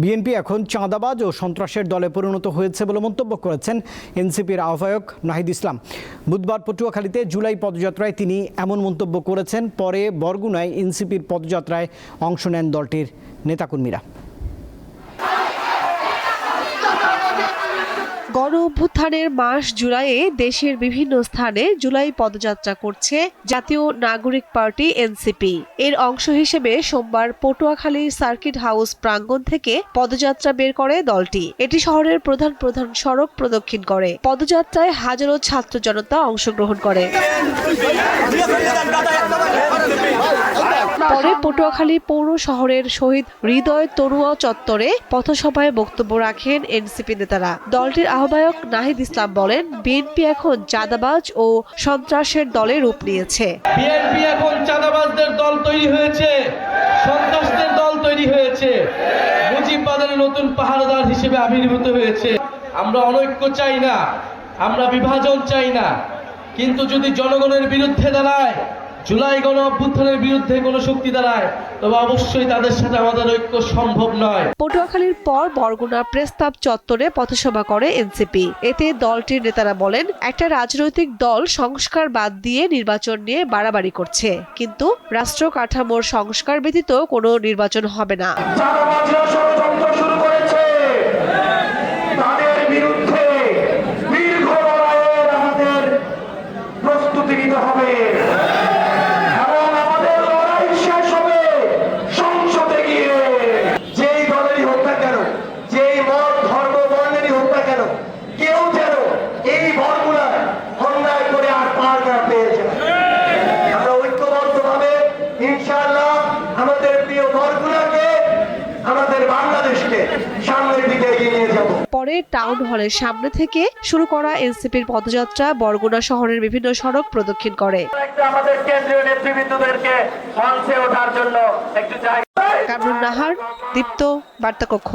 BNP এখন চাঁদাবাজ ও সন্ত্রাসের দলে পরিণত হয়েছে বলে মন্তব্য করেছেন এনসিপির আহ্বায়ক নাহিদ ইসলাম। বুধবার পটুয়াখালীতে জুলাই পদযাত্রায় তিনি এমন মন্তব্য করেছেন, পরে বরগুনায় এনসিপির পদযাত্রায় অংশ নেন দলটির নেতাকর্মীরা। গণ অভ্যুত্থানের মাস জুলাইয়ে দেশের বিভিন্ন স্থানে জুলাই পদযাত্রা করছে জাতীয় নাগরিক পার্টি এনসিপি। এর অংশ হিসেবে সোমবার পটুয়াখালীর সার্কিট হাউস প্রাঙ্গণ থেকে পদযাত্রা বের করে দলটি। এটি শহরের প্রধান প্রধান সড়ক প্রদক্ষিণ করে। পদযাত্রায় হাজারো ছাত্র জনতা অংশগ্রহণ করে। পরে পটুয়াখালী পৌর শহরের শহীদ হৃদয় তরুয়া চত্বরে পথসভায় বক্তব্য রাখেন এনসিপি নেতারা। দলটির আহ্বায়ক নাহিদ ইসলাম বলেন, বিএনপি এখন চাঁদাবাজ ও সন্ত্রাসের দলে রূপ নিয়েছে। বিএনপি এখন চাঁদাবাজদের দল তৈরি হয়েছে, সন্ত্রাসদের দল তৈরি হয়েছে। মুজিববাদের নতুন পাহারাদার হিসেবে আবির্ভূত হয়েছে। আমরা অনৈক্য চাই না, আমরা বিভাজন চাই না। কিন্তু যদি জনগণের বিরুদ্ধে দাঁড়ায় জুলাই গণ অভ্যুত্থানের বিরুদ্ধে কোনো শক্তি দাঁড়ায় তবে অবশ্যই তাদের সাথে আমাদের ঐক্য সম্ভব নয়। পটুয়াখালীর পর বরগুনা প্রেসক্লাব চত্বরে পথসভা করে এনসিপি। এতে দলটির নেতারা বলেন একটা রাজনৈতিক দল সংস্কার বাদ দিয়ে নির্বাচন নিয়ে বাড়াবাড়ি করছে কিন্তু রাষ্ট্র কাঠামোর সংস্কার ব্যতীত কোনো নির্বাচন হবে না। করে আর পেয়েছে আমরা ঐক্যবদ্ধভাবে ইনশাআল্লাহ আমাদের প্রিয় বরগুলাকে আমাদের বাংলাদেশকে সামনের দিকে এগিয়ে নিয়ে যাব। পরে টাউন হলের সামনে থেকে শুরু করা এনসিপির পদযাত্রা বরগুনা শহরের বিভিন্ন সড়ক প্রদক্ষিণ করে। আমাদের কেন্দ্রীয় নেতৃবৃন্দদেরকে মঞ্চে ওঠার জন্য একটু জায়গা কামরুন নাহার দীপ্ত বার্তাকক্ষ।